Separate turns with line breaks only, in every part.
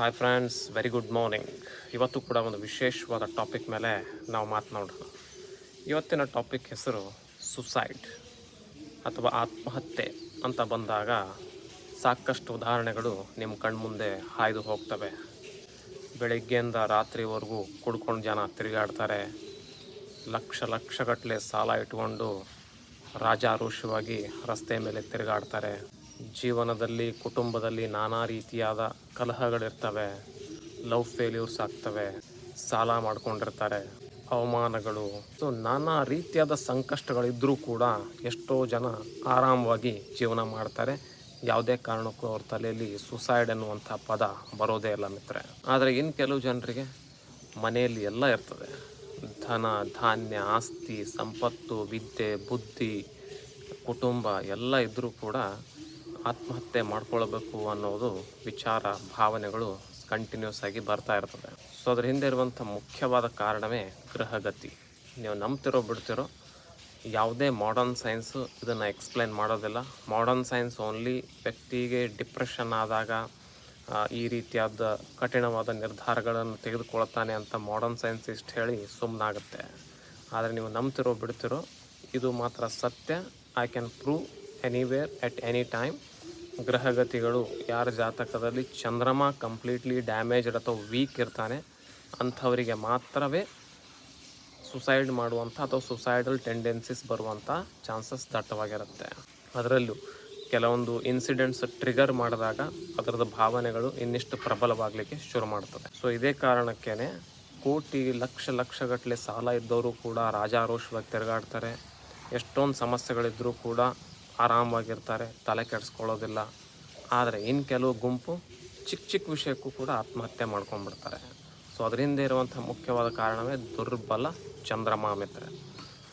Hi friends very good morning ಇವತ್ತು ಕೂಡ ಒಂದು ವಿಶೇಷವಾದ ಟಾಪಿಕ್ ಮೇಲೆ ನಾವು ಮಾತನಾಡೋಣ. ಇವತ್ತಿನ ಟಾಪಿಕ್ ಹೆಸರು ಸುಸೈಡ್ ಅಥವಾ ಆತ್ಮಹತ್ಯೆ ಅಂತ ಬಂದಾಗ ಸಾಕಷ್ಟು ಉದಾಹರಣೆಗಳು ನಿಮ್ಮ ಕಣ್ಮುಂದೆ ಹಾಯ್ದು ಹೋಗ್ತವೆ. ಬೆಳಗ್ಗೆಯಿಂದ ರಾತ್ರಿವರೆಗೂ ಕುಡ್ಕೊಂಡು ಜನ ತಿರುಗಾಡ್ತಾರೆ. ಲಕ್ಷ ಲಕ್ಷಗಟ್ಟಲೆ ಸಾಲ ಇಟ್ಕೊಂಡು ರಾಜಾರೋಷವಾಗಿ ರಸ್ತೆ ಮೇಲೆ ತಿರುಗಾಡ್ತಾರೆ. ಜೀವನದಲ್ಲಿ, ಕುಟುಂಬದಲ್ಲಿ ನಾನಾ ರೀತಿಯಾದ ಕಲಹಗಳಿರ್ತವೆ. ಲವ್ ಫೇಲ್ಯೂರ್ಸ್ ಆಗ್ತವೆ. ಸಾಲ ಮಾಡ್ಕೊಂಡಿರ್ತಾರೆ. ಅವಮಾನಗಳು. ಸೊ ನಾನಾ ರೀತಿಯಾದ ಸಂಕಷ್ಟಗಳಿದ್ದರೂ ಕೂಡ ಎಷ್ಟೋ ಜನ ಆರಾಮವಾಗಿ ಜೀವನ ಮಾಡ್ತಾರೆ. ಯಾವುದೇ ಕಾರಣಕ್ಕೂ ಅವ್ರ ತಲೆಯಲ್ಲಿ ಸುಸೈಡ್ ಅನ್ನುವಂಥ ಪದ ಬರೋದೇ ಇಲ್ಲ ಮಿತ್ರೆ ಆದರೆ ಇನ್ನು ಕೆಲವು ಜನರಿಗೆ ಮನೆಯಲ್ಲಿ ಎಲ್ಲ ಇರ್ತದೆ. ಧನ, ಧಾನ್ಯ, ಆಸ್ತಿ, ಸಂಪತ್ತು, ವಿದ್ಯೆ, ಬುದ್ಧಿ, ಕುಟುಂಬ ಎಲ್ಲ ಇದ್ದರೂ ಕೂಡ ಆತ್ಮಹತ್ಯೆ ಮಾಡ್ಕೊಳ್ಬೇಕು ಅನ್ನೋದು ವಿಚಾರ, ಭಾವನೆಗಳು ಕಂಟಿನ್ಯೂಸ್ ಆಗಿ ಬರ್ತಾ ಇರ್ತದೆ. ಸೊ ಅದ್ರ ಹಿಂದೆ ಇರುವಂಥ ಮುಖ್ಯವಾದ ಕಾರಣವೇ ಗ್ರಹಗತಿ ನೀವು ನಂಬ್ತಿರೋ ಬಿಡ್ತಿರೋ ಯಾವುದೇ ಮಾಡರ್ನ್ ಸೈನ್ಸು ಇದನ್ನು ಎಕ್ಸ್ಪ್ಲೈನ್ ಮಾಡೋದಿಲ್ಲ. ಮಾಡರ್ನ್ ಸೈನ್ಸ್ ಓನ್ಲಿ ವ್ಯಕ್ತಿಗೆ ಡಿಪ್ರೆಷನ್ ಆದಾಗ ಈ ರೀತಿಯಾದ ಕಠಿಣವಾದ ನಿರ್ಧಾರಗಳನ್ನು ತೆಗೆದುಕೊಳ್ತಾನೆ ಅಂತ ಮಾಡರ್ನ್ ಸೈನ್ಸ್ ಇಷ್ಟು ಹೇಳಿ ಸುಮ್ಮನಾಗುತ್ತೆ ಆದರೆ ನೀವು ನಂಬ್ತಿರೋ ಬಿಡ್ತಿರೋ, ಇದು ಮಾತ್ರ ಸತ್ಯ. I can prove anywhere at any time ಗ್ರಹಗತಿಗಳು ಯಾರ ಜಾತಕದಲ್ಲಿ ಚಂದ್ರಮ ಕಂಪ್ಲೀಟ್ಲಿ ಡ್ಯಾಮೇಜ್ಡ್ ಅಥವಾ ವೀಕ್ ಇರ್ತಾನೆ, ಅಂಥವರಿಗೆ ಮಾತ್ರವೇ ಸುಸೈಡ್ ಮಾಡುವಂಥ ಅಥವಾ ಸುಸೈಡಲ್ ಟೆಂಡೆನ್ಸಿಸ್ ಬರುವಂಥ ಚಾನ್ಸಸ್ ದಟ್ಟವಾಗಿರುತ್ತೆ. ಅದರಲ್ಲೂ ಕೆಲವೊಂದು ಇನ್ಸಿಡೆಂಟ್ಸ್ ಟ್ರಿಗರ್ ಮಾಡಿದಾಗ ಅದರದ ಭಾವನೆಗಳು ಇನ್ನಿಷ್ಟು ಪ್ರಬಲವಾಗಲಿಕ್ಕೆ ಶುರು ಮಾಡ್ತದೆ. ಸೊ ಇದೇ ಕಾರಣಕ್ಕೇ ಕೋಟಿ ಲಕ್ಷ ಲಕ್ಷಗಟ್ಟಲೆ ಸಾಲ ಇದ್ದವರು ಕೂಡ ರಾಜಾರೋಷವಾಗಿ ತಿರುಗಾಡ್ತಾರೆ. ಎಷ್ಟೊಂದು ಸಮಸ್ಯೆಗಳಿದ್ದರೂ ಕೂಡ ಆರಾಮವಾಗಿರ್ತಾರೆ, ತಲೆ ಕೆಡಿಸ್ಕೊಳ್ಳೋದಿಲ್ಲ. ಆದರೆ ಇನ್ನು ಕೆಲವು ಗುಂಪು ಚಿಕ್ಕ ಚಿಕ್ಕ ವಿಷಯಕ್ಕೂ ಕೂಡ ಆತ್ಮಹತ್ಯೆ ಮಾಡ್ಕೊಂಡ್ಬಿಡ್ತಾರೆ. ಸೊ ಅದರಿಂದ ಇರುವಂಥ ಮುಖ್ಯವಾದ ಕಾರಣವೇ ದುರ್ಬಲ ಚಂದ್ರಮ ಮಿತ್ರ.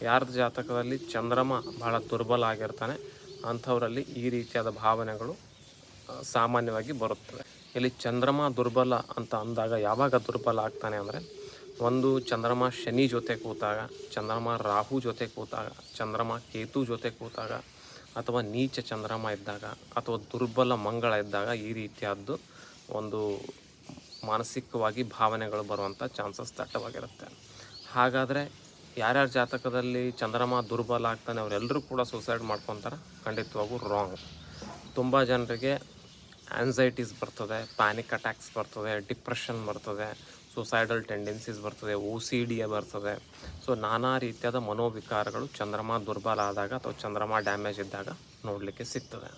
ಯಾರ್ದ ಜಾತಕದಲ್ಲಿ ಚಂದ್ರಮ ಬಹಳ ದುರ್ಬಲ ಆಗಿರ್ತಾನೆ, ಅಂಥವರಲ್ಲಿ ಈ ರೀತಿಯಾದ ಭಾವನೆಗಳು ಸಾಮಾನ್ಯವಾಗಿ ಬರುತ್ತವೆ. ಇಲ್ಲಿ ಚಂದ್ರಮ ದುರ್ಬಲ ಅಂತ ಅಂದಾಗ ಯಾವಾಗ ದುರ್ಬಲ ಆಗ್ತಾನೆ ಅಂದರೆ, ಒಂದು ಚಂದ್ರಮ ಶನಿ ಜೊತೆ ಕೂತಾಗ, ಚಂದ್ರಮ ರಾಹು ಜೊತೆ ಕೂತಾಗ, ಚಂದ್ರಮ ಕೇತು ಜೊತೆ ಕೂತಾಗ ಅಥವಾ ನೀಚ ಚಂದ್ರಮ ಇದ್ದಾಗ ಅಥವಾ ದುರ್ಬಲ ಮಂಗಳ ಇದ್ದಾಗ ಈ ರೀತಿಯಾದ್ದು ಒಂದು ಮಾನಸಿಕವಾಗಿ ಭಾವನೆಗಳು ಬರುವಂಥ ಚಾನ್ಸಸ್ ದಟ್ಟವಾಗಿರುತ್ತೆ. ಹಾಗಾದರೆ ಯಾರ್ಯಾರ ಜಾತಕದಲ್ಲಿ ಚಂದ್ರಮ ದುರ್ಬಲ ಆಗ್ತಾನೆ ಅವರೆಲ್ಲರೂ ಕೂಡ ಸುಸೈಡ್ ಮಾಡ್ಕೊತಾರೆ ಖಂಡಿತವಾಗೂ ರಾಂಗ್ ತುಂಬ ಜನರಿಗೆ ಆ್ಯನ್ಸೈಟೀಸ್ ಬರ್ತದೆ ಪ್ಯಾನಿಕ್ ಅಟ್ಯಾಕ್ಸ್ ಬರ್ತದೆ ಡಿಪ್ರೆಷನ್ ಬರ್ತದೆ ಸುಸೈಡಲ್ ಟೆಂಡೆನ್ಸೀಸ್ ಬರ್ತದೆ ಓ ಸಿ ಡಿ ಬರ್ತದೆ. ಸೊ ನಾನಾ ರೀತಿಯಾದ ಮನೋವಿಕಾರಗಳು ಚಂದ್ರಮ ದುರ್ಬಲ ಆದಾಗ ಅಥವಾ ಚಂದ್ರಮ ಡ್ಯಾಮೇಜ್ ಇದ್ದಾಗ ನೋಡಲಿಕ್ಕೆ ಸಿಗ್ತದೆ.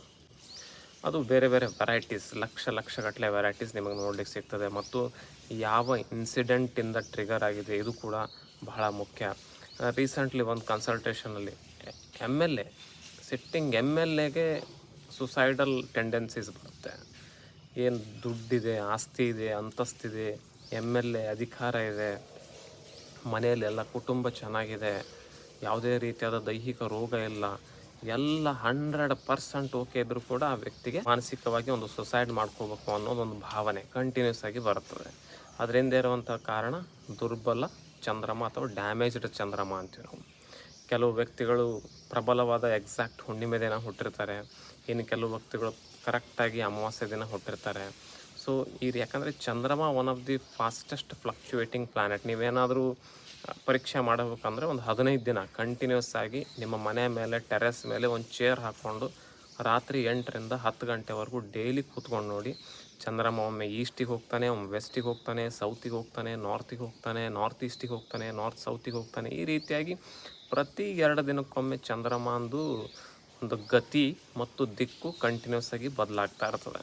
ಅದು ಬೇರೆ ಬೇರೆ ವೆರೈಟೀಸ್ ಲಕ್ಷ ಲಕ್ಷಗಟ್ಟಲೆ ವೆರೈಟೀಸ್ ನಿಮಗೆ ನೋಡಲಿಕ್ಕೆ ಸಿಗ್ತದೆ. ಮತ್ತು ಯಾವ ಇನ್ಸಿಡೆಂಟಿಂದ ಟ್ರಿಗರ್ ಆಗಿದೆ, ಇದು ಕೂಡ ಬಹಳ ಮುಖ್ಯ. ರೀಸೆಂಟ್ಲಿ ಒಂದು ಕನ್ಸಲ್ಟೇಷನಲ್ಲಿ M L A sitting M L ಎಗೆ ಸುಸೈಡಲ್ ಟೆಂಡೆನ್ಸೀಸ್ ಏನು ದುಡ್ಡಿದೆ, ಆಸ್ತಿ ಇದೆ ಅಂತಸ್ತಿದೆ ಎಂ ಎಲ್ ಎ, ಅಧಿಕಾರ ಇದೆ, ಮನೆಯಲ್ಲಿ ಎಲ್ಲ ಕುಟುಂಬ ಚೆನ್ನಾಗಿದೆ, ಯಾವುದೇ ರೀತಿಯಾದ ದೈಹಿಕ ರೋಗ ಇಲ್ಲ, ಎಲ್ಲ ಹಂಡ್ರೆಡ್ ಪರ್ಸೆಂಟ್ ಓಕೆ ಇದ್ರೂ ಕೂಡ ಆ ವ್ಯಕ್ತಿಗೆ ಮಾನಸಿಕವಾಗಿ ಒಂದು ಸುಸೈಡ್ ಮಾಡ್ಕೋಬೇಕು ಅನ್ನೋದೊಂದು ಭಾವನೆ ಕಂಟಿನ್ಯೂಸ್ ಆಗಿ ಬರ್ತದೆ. ಅದರಿಂದ ಇರುವಂಥ ಕಾರಣ ದುರ್ಬಲ ಚಂದ್ರಮ ಅಥವಾ ಡ್ಯಾಮೇಜ್ಡ್ ಚಂದ್ರಮ ಅಂತೀವಿ ನಾವು. ಕೆಲವು ವ್ಯಕ್ತಿಗಳು ಪ್ರಬಲವಾದ ಎಕ್ಸಾಕ್ಟ್ ಹುಣ್ಣಿಮೆ ದಿನ ಹುಟ್ಟಿರ್ತಾರೆ. ಇನ್ನು ಕೆಲವು ವ್ಯಕ್ತಿಗಳು ಕರೆಕ್ಟಾಗಿ ಅಮಾವಾಸ್ಯ ದಿನ ಹುಟ್ಟಿರ್ತಾರೆ. ಸೊ ಇದು ಯಾಕಂದರೆ Chandrama one of the fastest fluctuating planet ನೀವೇನಾದರೂ ಪರೀಕ್ಷೆ ಮಾಡಬೇಕಂದ್ರೆ ಒಂದು ಹದಿನೈದು ದಿನ ಕಂಟಿನ್ಯೂಸ್ ಆಗಿ ನಿಮ್ಮ ಮನೆ ಮೇಲೆ ಟೆರೆಸ್ ಮೇಲೆ ಒಂದು ಚೇರ್ ಹಾಕ್ಕೊಂಡು ರಾತ್ರಿ ಎಂಟರಿಂದ ಹತ್ತು ಗಂಟೆವರೆಗೂ ಡೈಲಿ ಕೂತ್ಕೊಂಡು ನೋಡಿ, ಚಂದ್ರಮ ಒಮ್ಮೆ ಈಸ್ಟಿಗೆ ಹೋಗ್ತಾನೆ, ಒಮ್ಮೆ ವೆಸ್ಟಿಗೆ ಹೋಗ್ತಾನೆ ಸೌತಿಗೆ ಹೋಗ್ತಾನೆ ನಾರ್ತಿಗೆ ಹೋಗ್ತಾನೆ ನಾರ್ತ್ ಈಸ್ಟಿಗೆ ಹೋಗ್ತಾನೆ ನಾರ್ತ್ ಸೌತಿಗೆ ಹೋಗ್ತಾನೆ. ಈ ರೀತಿಯಾಗಿ ಪ್ರತಿ ಎರಡು ದಿನಕ್ಕೊಮ್ಮೆ ಚಂದ್ರಮಾಂದು ಒಂದು ಗತಿ ಮತ್ತು ದಿಕ್ಕು ಕಂಟಿನ್ಯೂಸ್ ಆಗಿ ಬದಲಾಗ್ತಾ ಇರ್ತದೆ.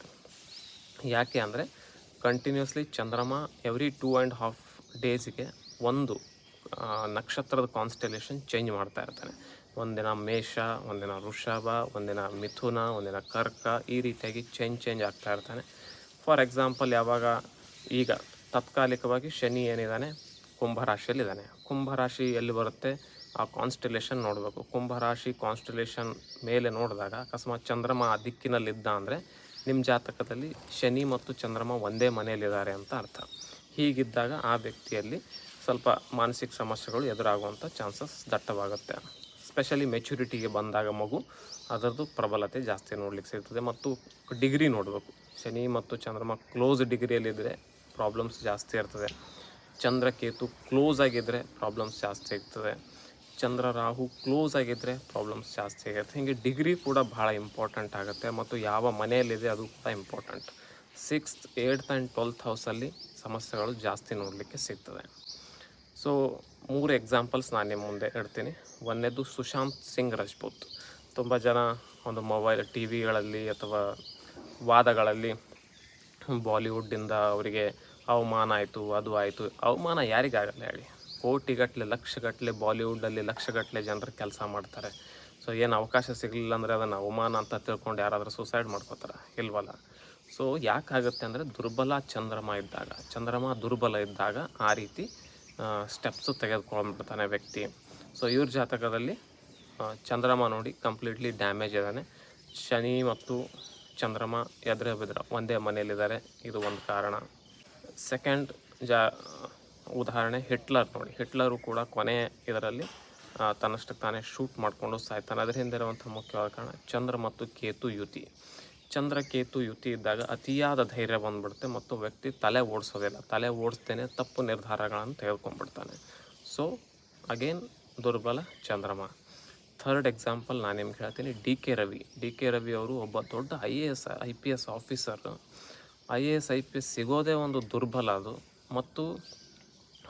ಯಾಕೆ ಅಂದರೆ ಕಂಟಿನ್ಯೂಸ್ಲಿ ಚಂದ್ರಮ ಎವ್ರಿ ಟೂ ಆ್ಯಂಡ್ ಹಾಫ್ ಡೇಸಿಗೆ ಒಂದು ನಕ್ಷತ್ರದ ಕಾನ್ಸ್ಟೆಲೇಷನ್ ಚೇಂಜ್ ಮಾಡ್ತಾ ಇರ್ತಾನೆ. ಒಂದಿನ ಮೇಷ, ಒಂದಿನ ವೃಷಭ, ಒಂದಿನ ಮಿಥುನ, ಒಂದಿನ ಕರ್ಕ ಈ ರೀತಿಯಾಗಿ ಚೇಂಜ್ ಚೇಂಜ್ ಆಗ್ತಾ ಇರ್ತಾನೆ. ಫಾರ್ ಎಕ್ಸಾಂಪಲ್ ಯಾವಾಗ ಈಗ ತಾತ್ಕಾಲಿಕವಾಗಿ ಶನಿ ಏನಿದ್ದಾನೆ ಕುಂಭರಾಶಿಯಲ್ಲಿದ್ದಾನೆ ಕುಂಭರಾಶಿ ಎಲ್ಲಿ ಬರುತ್ತೆ? ಆ ಕಾನ್ಸ್ಟಿಲೇಷನ್ ನೋಡಬೇಕು. ಕುಂಭರಾಶಿ ಕಾನ್ಸ್ಟಿಲೇಷನ್ ಮೇಲೆ ನೋಡಿದಾಗ ಅಕಸ್ಮಾತ್ ಚಂದ್ರಮ ಆ ದಿಕ್ಕಿನಲ್ಲಿದ್ದ ಅಂದರೆ ನಿಮ್ಮ ಜಾತಕದಲ್ಲಿ ಶನಿ ಮತ್ತು ಚಂದ್ರಮ ಒಂದೇ ಮನೆಯಲ್ಲಿದ್ದಾರೆ ಅಂತ ಅರ್ಥ. ಹೀಗಿದ್ದಾಗ ಆ ವ್ಯಕ್ತಿಯಲ್ಲಿ ಸ್ವಲ್ಪ ಮಾನಸಿಕ ಸಮಸ್ಯೆಗಳು ಎದುರಾಗುವಂಥ ಚಾನ್ಸಸ್ ದಟ್ಟವಾಗುತ್ತೆ. ಸ್ಪೆಷಲಿ ಮೆಚುರಿಟಿಗೆ ಬಂದಾಗ ಮಗು ಅದರದ್ದು ಪ್ರಬಲತೆ ಜಾಸ್ತಿ ನೋಡ್ಲಿಕ್ಕೆ ಸಿಗ್ತದೆ ಮತ್ತು ಡಿಗ್ರಿ ನೋಡಬೇಕು. ಶನಿ ಮತ್ತು ಚಂದ್ರಮ ಕ್ಲೋಸ್ ಡಿಗ್ರಿಯಲ್ಲಿದ್ದರೆ ಪ್ರಾಬ್ಲಮ್ಸ್ ಜಾಸ್ತಿ ಇರ್ತದೆ. ಚಂದ್ರಕೇತು ಕ್ಲೋಸ್ ಆಗಿದ್ದರೆ ಪ್ರಾಬ್ಲಮ್ಸ್ ಜಾಸ್ತಿ ಇರ್ತದೆ ಚಂದ್ರ ರಾಹು ಕ್ಲೋಸ್ ಆಗಿದ್ದರೆ ಪ್ರಾಬ್ಲಮ್ಸ್ ಜಾಸ್ತಿ ಆಗುತ್ತೆ. ಹೀಗೆ ಡಿಗ್ರಿ ಕೂಡ ಭಾಳ ಇಂಪಾರ್ಟೆಂಟ್ ಆಗುತ್ತೆ ಮತ್ತು ಯಾವ ಮನೆಯಲ್ಲಿದೆ ಅದು ಕೂಡ important sixth eight and twelfth ಹೌಸಲ್ಲಿ ಸಮಸ್ಯೆಗಳು ಜಾಸ್ತಿ ನೋಡಲಿಕ್ಕೆ ಸಿಗ್ತದೆ. ಸೊ ಮೂರು ಎಕ್ಸಾಂಪಲ್ಸ್ ನಾನು ನಿಮ್ಮ ಮುಂದೆ ಇಡ್ತೀನಿ ಒಂದನೇದು ಸುಶಾಂತ್ ಸಿಂಗ್ ರಜಪೂತ್. ತುಂಬ ಜನ ಒಂದು ಮೊಬೈಲ್ ಟಿ ವಿಗಳಲ್ಲಿ ಅಥವಾ ವಾದಗಳಲ್ಲಿ ಬಾಲಿವುಡ್ಡಿಂದ ಅವರಿಗೆ ಅವಮಾನ ಆಯಿತು, ಅದು ಆಯಿತು. ಅವಮಾನ ಯಾರಿಗಾಗಲ್ಲ ಹೇಳಿ. ಕೋಟಿಗಟ್ಟಲೆ ಲಕ್ಷಗಟ್ಟಲೆ ಬಾಲಿವುಡಲ್ಲಿ ಲಕ್ಷಗಟ್ಟಲೆ ಜನರು ಕೆಲಸ ಮಾಡ್ತಾರೆ. ಸೊ ಏನು ಅವಕಾಶ ಸಿಗಲಿಲ್ಲ ಅಂದರೆ ಅದನ್ನು ಅವಮಾನ ಅಂತ ತಿಳ್ಕೊಂಡು ಯಾರಾದರೂ ಸುಸೈಡ್ ಮಾಡ್ಕೋತಾರೆ, ಇಲ್ವಲ್ಲ? ಸೊ ಯಾಕಾಗುತ್ತೆ ಅಂದರೆ ದುರ್ಬಲ ಚಂದ್ರಮ ಇದ್ದಾಗ, ಚಂದ್ರಮ ದುರ್ಬಲ ಇದ್ದಾಗ ಆ ರೀತಿ ಸ್ಟೆಪ್ಸು ತೆಗೆದುಕೊಂಡ್ಬಿಡ್ತಾನೆ ವ್ಯಕ್ತಿ. ಸೊ ಇವ್ರ ಜಾತಕದಲ್ಲಿ ಚಂದ್ರಮ ನೋಡಿ ಕಂಪ್ಲೀಟ್ಲಿ ಡ್ಯಾಮೇಜ್ ಇದ್ದಾನೆ. ಶನಿ ಮತ್ತು ಚಂದ್ರಮ ಎದುರ ಬಿದ್ರ ಒಂದೇ ಮನೆಯಲ್ಲಿದ್ದಾರೆ. ಇದು ಒಂದು ಕಾರಣ. ಸೆಕೆಂಡ್ ಜಾ ಉದಾಹರಣೆ ಹಿಟ್ಲರ್ ನೋಡಿ. ಹಿಟ್ಲರು ಕೂಡ ಕೊನೆ ಇದರಲ್ಲಿ ತನ್ನಷ್ಟಕ್ಕೆ ತಾನೇ ಶೂಟ್ ಮಾಡಿಕೊಂಡು ಸಾಯ್ತಾನೆ. ಅದರ ಹಿಂದೆ ಇರುವಂಥ ಮುಖ್ಯವಾದ ಕಾರಣ ಚಂದ್ರ ಮತ್ತು ಕೇತು ಯುತಿ. ಚಂದ್ರ, ಕೇತು, ಯುತಿ ಇದ್ದಾಗ ಅತಿಯಾದ ಧೈರ್ಯ ಬಂದುಬಿಡುತ್ತೆ ಮತ್ತು ವ್ಯಕ್ತಿ ತಲೆ ಓಡಿಸೋದಿಲ್ಲ. ತಲೆ ಓಡಿಸ್ತೇನೆ ತಪ್ಪು ನಿರ್ಧಾರಗಳನ್ನು ತೆಗೆದುಕೊಂಡ್ಬಿಡ್ತಾನೆ. ಸೊ ಅಗೇನ್ ದುರ್ಬಲ ಚಂದ್ರಮ. ಥರ್ಡ್ ಎಕ್ಸಾಂಪಲ್ ನಾನು ನಿಮ್ಗೆ ಹೇಳ್ತೀನಿ, D K Ravi. D K Ravi ಅವರು ಒಬ್ಬ ದೊಡ್ಡ I A S, I P S officer. I A S, I P S ಸಿಗೋದೇ ಒಂದು ದುರ್ಬಲ ಅದು. ಮತ್ತು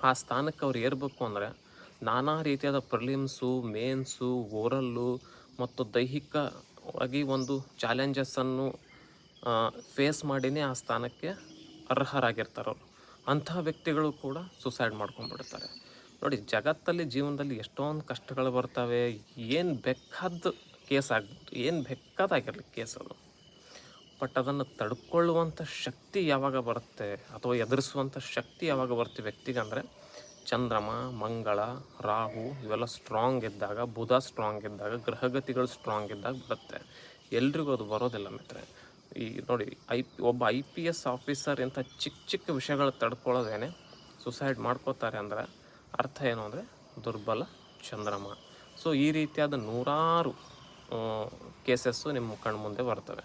ಆ ಸ್ಥಾನಕ್ಕೆ ಅವ್ರು ಏರಬೇಕು ಅಂದರೆ ನಾನಾ ರೀತಿಯಾದ ಪ್ರಿಲಿಮ್ಸು, ಮೇನ್ಸು, ಓರಲ್ಲು ಮತ್ತು ದೈಹಿಕವಾಗಿ ಒಂದು ಚಾಲೆಂಜಸ್ಸನ್ನು ಫೇಸ್ ಮಾಡಿನೇ ಆ ಸ್ಥಾನಕ್ಕೆ ಅರ್ಹರಾಗಿರ್ತಾರೆ ಅವರು. ಅಂಥ ವ್ಯಕ್ತಿಗಳು ಕೂಡ ಸುಸೈಡ್ ಮಾಡ್ಕೊಂಡ್ಬಿಡ್ತಾರೆ. ನೋಡಿ, ಜಗತ್ತಲ್ಲಿ ಜೀವನದಲ್ಲಿ ಎಷ್ಟೊಂದು ಕಷ್ಟಗಳು ಬರ್ತವೆ. ಏನು ಬೇಕಾದ ಕೇಸ್ ಆಗ್ಬೋದು ಏನು ಬೇಕಾದಾಗಿರಲಿ ಕೇಸ್ ಅದು. ಬಟ್ ಅದನ್ನು ತಡ್ಕೊಳ್ಳುವಂಥ ಶಕ್ತಿ ಯಾವಾಗ ಬರುತ್ತೆ ಅಥವಾ ಎದುರಿಸುವಂಥ ಶಕ್ತಿ ಯಾವಾಗ ಬರುತ್ತೆ ವ್ಯಕ್ತಿಗೆ ಅಂದರೆ ಚಂದ್ರಮ, ಮಂಗಳ, ರಾಹು ಇವೆಲ್ಲ ಸ್ಟ್ರಾಂಗ್ ಇದ್ದಾಗ, ಬುಧ ಸ್ಟ್ರಾಂಗ್ ಇದ್ದಾಗ, ಗ್ರಹಗತಿಗಳು ಸ್ಟ್ರಾಂಗ್ ಇದ್ದಾಗ ಬರುತ್ತೆ. ಎಲ್ರಿಗೂ ಅದು ಬರೋದಿಲ್ಲ ಮಿತ್ರೆ ಈ ನೋಡಿ, ಐ, ಒಬ್ಬ ಐ ಪಿ ಎಸ್ ಆಫೀಸರ್ ಇಂಥ ಚಿಕ್ಕ ಚಿಕ್ಕ ವಿಷಯಗಳು ತಡ್ಕೊಳ್ಳೋದೇನೆ ಸುಸೈಡ್ ಮಾಡ್ಕೋತಾರೆ ಅಂದರೆ ಅರ್ಥ ಏನು ಅಂದರೆ ದುರ್ಬಲ ಚಂದ್ರಮ. ಸೊ ಈ ರೀತಿಯಾದ ನೂರಾರು ಕೇಸಸ್ಸು ನಿಮ್ಮ ಕಣ್ಮುಂದೆ ಬರ್ತವೆ.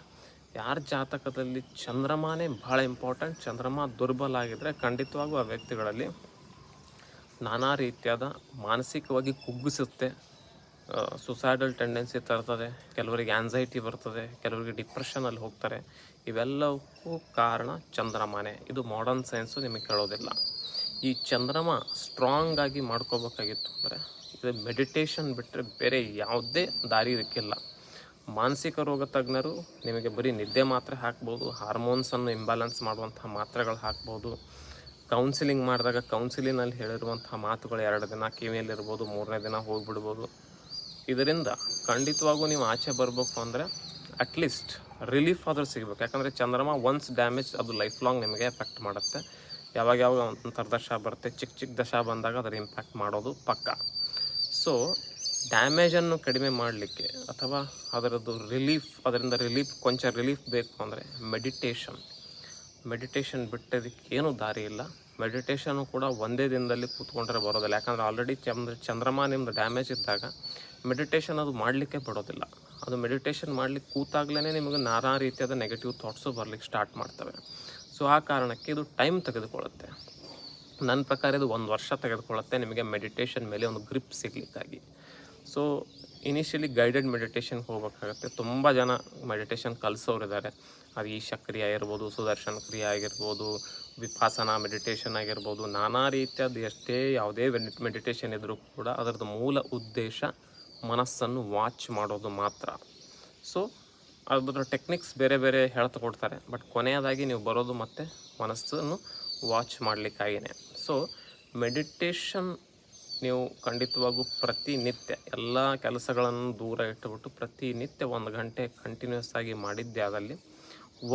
ಯಾರ ಜಾತಕದಲ್ಲಿ ಚಂದ್ರಮಾನೇ ಭಾಳ ಇಂಪಾರ್ಟೆಂಟ್ ಚಂದ್ರಮ ದುರ್ಬಲ ಆಗಿದ್ದರೆ ಖಂಡಿತವಾಗೂ ಆ ವ್ಯಕ್ತಿಗಳಲ್ಲಿ ನಾನಾ ರೀತಿಯಾದ ಮಾನಸಿಕವಾಗಿ ಕುಗ್ಗಿಸುತ್ತೆ. ಸುಸೈಡಲ್ ಟೆಂಡೆನ್ಸಿ ತರ್ತದೆ, ಕೆಲವರಿಗೆ ಆ್ಯನ್ಸೈಟಿ ಬರ್ತದೆ, ಕೆಲವರಿಗೆ ಡಿಪ್ರೆಷನಲ್ಲಿ ಹೋಗ್ತಾರೆ. ಇವೆಲ್ಲವಕ್ಕೂ ಕಾರಣ ಚಂದ್ರಮಾನೆ. ಇದು ಮಾಡರ್ನ್ ಸೈನ್ಸು ನಿಮಗೆ ಕೇಳೋದಿಲ್ಲ ಈ ಚಂದ್ರಮ ಸ್ಟ್ರಾಂಗ್ ಆಗಿ ಮಾಡ್ಕೋಬೇಕಾಗಿತ್ತು ಅಂದರೆ, ಇದು ಮೆಡಿಟೇಷನ್ ಬಿಟ್ಟರೆ ಬೇರೆ ಯಾವುದೇ ದಾರಿ ಇದಕ್ಕಿಲ್ಲ. ಮಾನಸಿಕ ರೋಗ ತಜ್ಞರು ನಿಮಗೆ ಬರೀ ನಿದ್ದೆ ಮಾತ್ರೆ ಹಾಕ್ಬೋದು ಹಾರ್ಮೋನ್ಸನ್ನು ಇಂಬ್ಯಾಲೆನ್ಸ್ ಮಾಡುವಂಥ ಮಾತ್ರೆಗಳು ಹಾಕ್ಬೋದು ಕೌನ್ಸಿಲಿಂಗ್ ಮಾಡಿದಾಗ ಕೌನ್ಸಿಲಿನಲ್ಲಿ ಹೇಳಿರುವಂಥ ಮಾತುಗಳು ಎರಡು ದಿನ ಕಿವಿಯಲ್ಲಿರ್ಬೋದು ಮೂರನೇ ದಿನ ಹೋಗಿಬಿಡ್ಬೋದು. ಇದರಿಂದ ಖಂಡಿತವಾಗೂ ನೀವು ಆಚೆ ಬರಬೇಕು ಅಂದರೆ ಅಟ್ಲೀಸ್ಟ್ ರಿಲೀಫ್ ಆದರೂ ಸಿಗಬೇಕು. ಯಾಕಂದರೆ ಚಂದ್ರಮ ಒನ್ಸ್ ಡ್ಯಾಮೇಜ್ ಅದು ಲೈಫ್ ಲಾಂಗ್ ನಿಮಗೆ ಎಫೆಕ್ಟ್ ಮಾಡುತ್ತೆ. ಯಾವಾಗ ಯಾವಾಗ ಒಂಥರ ದಶ ಬರುತ್ತೆ, ಚಿಕ್ಕ ಚಿಕ್ಕ ದಶ ಬಂದಾಗ ಅದರ ಇಂಪ್ಯಾಕ್ಟ್ ಮಾಡೋದು ಪಕ್ಕ. ಸೊ ಡ್ಯಾಮೇಜನ್ನು ಕಡಿಮೆ ಮಾಡಲಿಕ್ಕೆ ಅಥವಾ ಅದರದ್ದು ರಿಲೀಫ್ ಅದರಿಂದ ರಿಲೀಫ್ ಕೊಂಚ ರಿಲೀಫ್ ಬೇಕು ಅಂದರೆ ಮೆಡಿಟೇಷನ್ ಮೆಡಿಟೇಷನ್ ಬಿಟ್ಟದಕ್ಕೆ ಏನು ದಾರಿ ಇಲ್ಲ. ಮೆಡಿಟೇಷನು ಕೂಡ ಒಂದೇ ದಿನದಲ್ಲಿ ಕೂತ್ಕೊಂಡ್ರೆ ಬರೋದಿಲ್ಲ. ಯಾಕಂದರೆ ಆಲ್ರೆಡಿ ಚಂದ್ರ, ಚಂದ್ರಮ ನಿಮ್ಮದು ಡ್ಯಾಮೇಜ್ ಇದ್ದಾಗ ಮೆಡಿಟೇಷನ್ ಅದು ಮಾಡಲಿಕ್ಕೆ ಬಿಡೋದಿಲ್ಲ ಅದು ಮೆಡಿಟೇಷನ್ ಮಾಡಲಿಕ್ಕೆ ಕೂತಾಗಲೇ ನಿಮಗೆ ನಾನಾ ರೀತಿಯಾದ ನೆಗೆಟಿವ್ ಥಾಟ್ಸು ಬರಲಿಕ್ಕೆ ಸ್ಟಾರ್ಟ್ ಮಾಡ್ತವೆ. ಸೊ ಆ ಕಾರಣಕ್ಕೆ ಇದು ಟೈಮ್ ತೆಗೆದುಕೊಳ್ಳುತ್ತೆ. ನನ್ನ ಪ್ರಕಾರ ಇದು ಒಂದು ವರ್ಷ ತೆಗೆದುಕೊಳ್ಳುತ್ತೆ ನಿಮಗೆ ಮೆಡಿಟೇಷನ್ ಮೇಲೆ ಒಂದು ಗ್ರಿಪ್ ಸಿಗಲಿಕ್ಕಾಗಿ. ಸೊ ಇನಿಷಿಯಲಿ ಗೈಡೆಡ್ ಮೆಡಿಟೇಷನ್ ಹೋಗಬೇಕಾಗತ್ತೆ. ತುಂಬ ಜನ ಮೆಡಿಟೇಷನ್ ಕಲಿಸೋರಿದ್ದಾರೆ. ಅದು ಈಶಾ ಕ್ರಿಯೆ ಆಗಿರ್ಬೋದು, ಸುದರ್ಶನ ಕ್ರಿಯೆ ಆಗಿರ್ಬೋದು, ವಿಪಾಸನ ಮೆಡಿಟೇಷನ್ ಆಗಿರ್ಬೋದು, ನಾನಾ ರೀತಿಯದ್ದು ಎಷ್ಟೇ ಯಾವುದೇ ಮೆಡಿಟೇಷನ್ ಇದ್ದರೂ ಕೂಡ ಅದರದ್ದು ಮೂಲ ಉದ್ದೇಶ ಮನಸ್ಸನ್ನು ವಾಚ್ ಮಾಡೋದು ಮಾತ್ರ. ಸೊ ಅದರ ಟೆಕ್ನಿಕ್ಸ್ ಬೇರೆ ಬೇರೆ ಹೇಳ್ತಾ ಕೊಡ್ತಾರೆ. ಬಟ್ ಕೊನೆಯದಾಗಿ ನೀವು ಬರೋದು ಮತ್ತು ಮನಸ್ಸನ್ನು ವಾಚ್ ಮಾಡಲಿಕ್ಕಾಗಿಯೇ ಸೊ ಮೆಡಿಟೇಷನ್ ನೀವು ಖಂಡಿತವಾಗೂ ಪ್ರತಿನಿತ್ಯ ಎಲ್ಲ ಕೆಲಸಗಳನ್ನು ದೂರ ಇಟ್ಟುಬಿಟ್ಟು ಪ್ರತಿನಿತ್ಯ ಒಂದು ಗಂಟೆ ಕಂಟಿನ್ಯೂಸ್ ಆಗಿ ಮಾಡಿದ್ದೇ ಆಗಲಿ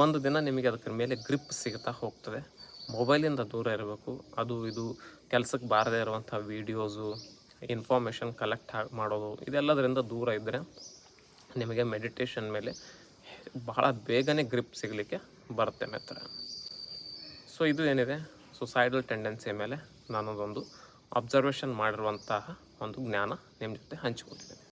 ಒಂದು ದಿನ ನಿಮಗೆ ಅದಕ್ಕೆ ಮೇಲೆ ಗ್ರಿಪ್ ಸಿಗ್ತಾ ಹೋಗ್ತದೆ. ಮೊಬೈಲಿಂದ ದೂರ ಇರಬೇಕು. ಅದು ಇದು ಕೆಲಸಕ್ಕೆ ಬಾರದೇ ಇರುವಂಥ ವೀಡಿಯೋಸು ಇನ್ಫಾರ್ಮೇಷನ್ ಕಲೆಕ್ಟ್ ಮಾಡೋದು ಇದೆಲ್ಲದರಿಂದ ದೂರ ಇದ್ದರೆ ನಿಮಗೆ ಮೆಡಿಟೇಷನ್ ಮೇಲೆ ಬಹಳ ಬೇಗನೆ ಗ್ರಿಪ್ ಸಿಗಲಿಕ್ಕೆ ಬರುತ್ತೆ ಮಿತ್ರ ಸೊ ಇದು ಏನಿದೆ? ಸುಸೈಡಲ್ ಟೆಂಡೆನ್ಸಿ ಮೇಲೆ ನಾನೊಂದೊಂದು ಅಬ್ಸರ್ವೇಷನ್ ಮಾಡಿರುವಂತಹ ಒಂದು ಜ್ಞಾನ ನಿಮ್ಮ ಜೊತೆ ಹಂಚ್ಕೊತಿದ್ದೇನೆ